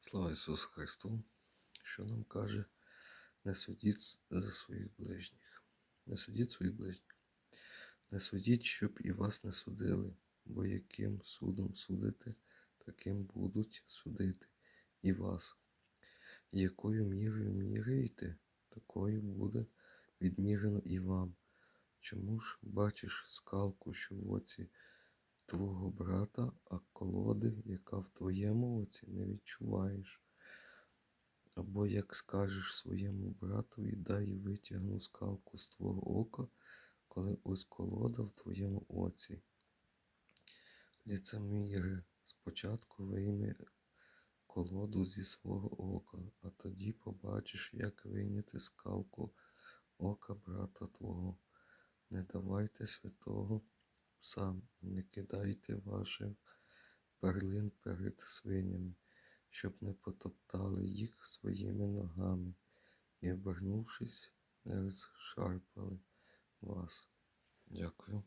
Слава Ісусу Христу, що нам каже, не судіть за своїх ближніх, не судіть своїх ближніх, не судіть, щоб і вас не судили, бо яким судом судите, таким будуть судити і вас. Якою мірою міряєте, такою буде відмірено і вам. Чому ж бачиш скалку, що в оці твого брата, а колоди, яка в твоєму оці, не відчуваєш? Або як скажеш своєму братові, дай витягну скалку з твого ока, коли ось колода в твоєму оці. Ліцеміри, спочатку вийми колоду зі свого ока, а тоді побачиш, як вийняти скалку ока брата твого. Не давайте святого Сам не кидайте ваших перлин перед свинями, щоб не потоптали їх своїми ногами і, обернувшись, не розшарпали вас. Дякую.